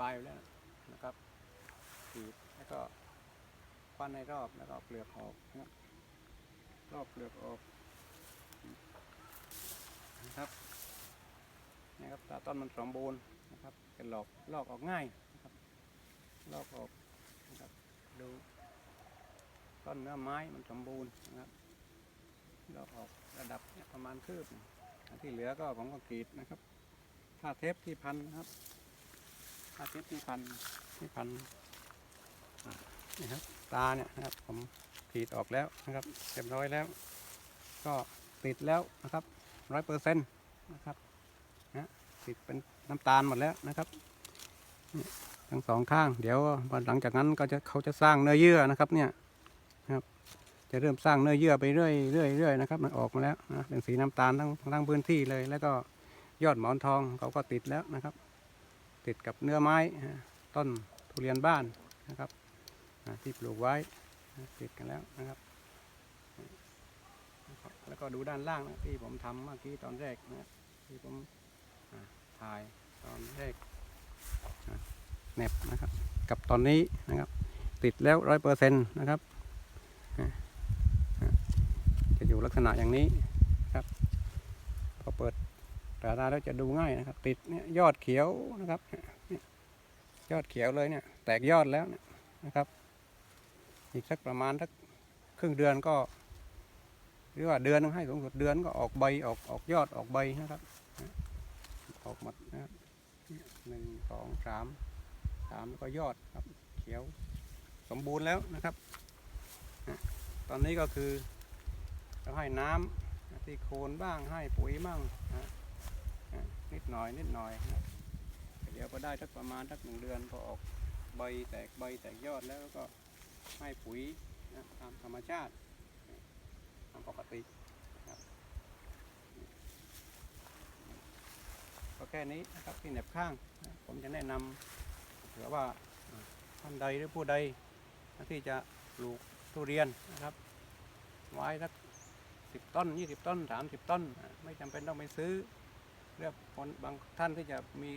บายแล้วนะครับขีดแล้วก็ควันในรอบแล้วก็เปลือกออกนะรอบเปลือกออกนะครับนี่ครับตาต้นมันสมบูรณ์นะครับจะหลอกลอกออกง่ายนะครับลอกออกนะครับดูต้นเนื้อไม้มันสมบูรณ์นะครับลอกออกระดับประมาณคืบหนึ่งที่เหลือก็ผมก็กรีดนะครับผ้าเทปที่พันนะครับ อาทิตย์ที่พันที่พันอ่านี่ครับตาเนี่ยนะครับผมขีดออกแล้วนะครับเรียบร้อยแล้ว ก็ติดแล้วนะครับร้อยเปอร์เซ็นต์นะครับนะติดเป็นน้ำตาลหมดแล้วนะครับทั้งสองข้าง เดี๋ยวหลังจากนั้นก็จะเขาจะสร้างเนื้อเยื่อนะครับเนี่ยนะครับจะเริ่มสร้างเนื้อเยื่อไปเรื่อยเรื่อยเรื่อยนะครับมันออกมาแล้วนะเป็นสีน้ำตาลทั้งทั้งพื้นที่เลย แล้วก็ยอดหมอนทองเขาก็ติดแล้วนะครับ ติดกับเนื้อไม้ต้นทุเรียนบ้านนะครับที่ปลูกไว้ติดกันแล้วนะครับ แล้วก็ดูด้านล่างนะที่ผมทำเมื่อกี้ตอนแรกนะที่ผมถ่ายตอนแรกแนบนะครับ กับตอนนี้นะครับ ติดแล้วร้อยเปอร์เซ็นต์นะครับจะอยู่ลักษณะอย่างนี้ครับพอเปิด ตาตาแล้วจะดูง่ายนะครับ ติดเนี่ยยอดเขียวนะครับยอดเขียวเลยเนี่ย แตกยอดแล้วนนะครับ อีกสักประมาณสักครึ่งเดือนก็ หรือว่าเดือนหนึ่งให้สูงสุดเดือนก็ออกใบออกออกยอดออกใบนะครับ ออกหมดนะหนึ่งสองสามสามแล้วก็ยอดครับ เขียวสมบูรณ์แล้วนะครับ ตอนนี้ก็คือเราให้น้ำที่โคนบ้างให้ปุ๋ยบ้างนะ นิดหน่อยนิดหน่อยนะเดี๋ยวก็ได้สักประมาณสักหนึ่งเดือนพอออกใบแตกใบแตกยอดแล้วก็ให้ปุ๋ยนะตามธรรมชาติตามปกตินะครับก็แค่นี้นะครับที่เหน็บข้าง ผมจะแนะนำเผื่อว่าท่านใดหรือผู้ใดที่จะปลูกทุเรียนนะครับ ไว้สักสิบต้นยี่สิบต้นสามสิบต้น ไม่จำเป็นต้องไปซื้อ เลือกคนบางท่านที่จะมี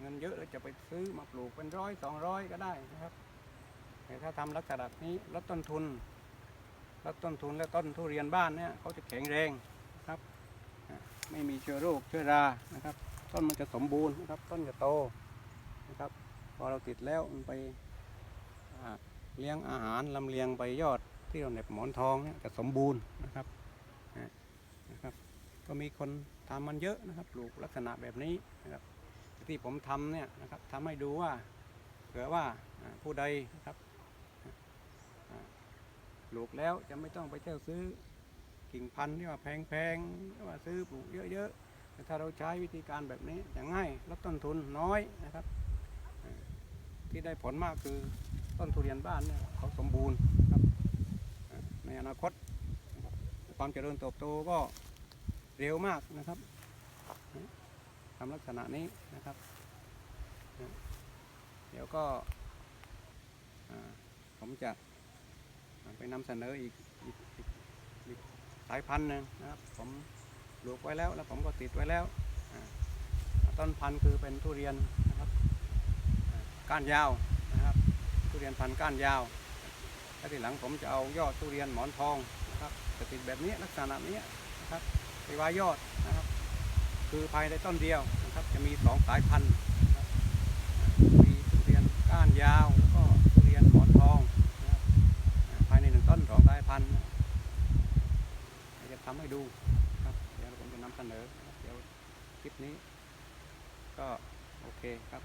เงินเยอะแล้วจะไปซื้อมาปลูกเป็นร้อยสองร้อยก็ได้นะครับ แต่ถ้าทำลักษณะนี้ลดต้นทุนลดต้นทุนและต้นทุเรียนบ้านเนี่ยเขาจะแข็งแรงนะครับ ไม่มีเชื้อโรคเชื้อรานะครับ ต้นมันจะสมบูรณ์นะครับ ต้นจะโตนะครับ พอเราติดแล้วมันไปเลี้ยงอาหารลำเลียงไปยอดที่เราเน็บหมอนทองเนี่ยจะสมบูรณ์นะครับ ก็มีคนทำมันเยอะนะครับปลูกลักษณะแบบนี้นะครับที่ผมทำเนี่ยนะครับทำให้ดูว่าเผื่อว่าผู้ใดนะครับปลูกแล้วจะไม่ต้องไปเที่ยวซื้อกิ่งพันธุ์ที่ว่าแพงๆว่าซื้อปลูกเยอะๆแต่ถ้าเราใช้วิธีการแบบนี้จะง่ายลดต้นทุนน้อยนะครับ ที่ได้ผลมากคือต้นทุเรียนบ้านเนี่ยเขาสมบูรณ์นะครับในอนาคต ความเจริญเติบโตก็ เร็วมากนะครับทำลักษณะนี้นะครับเดี๋ยวก็ผมจะไปนำเสนออีกอีกอีกอกสายพันธุ์หนึ่งนะครับ ผมปลูกไว้แล้วแล้วผมก็ติดไว้แล้วต้นพันธุ์คือเป็นทุเรียนนะครับก้านยาวนะครับทุเรียนพันธุ์ก้านยาวแล้วทีหลังผมจะเอายอดทุเรียนหมอนทองนะครับจะติดแบบนี้ลักษณะนี้นะครับ ไปวายอดนะครับ คือภายในต้นเดียวนะครับจะมีสองสายพันธุ์มีทุเรียนก้านยาวแล้วก็ทุเรียนหมอนทองนะครับภายในหนึ่งต้นสองสายพันธุ์เดี๋ยวจะทำให้ดูครับเดี๋ยวผมจะนำเสนอเดี๋ยวคลิปนี้ ก็โอเคครับ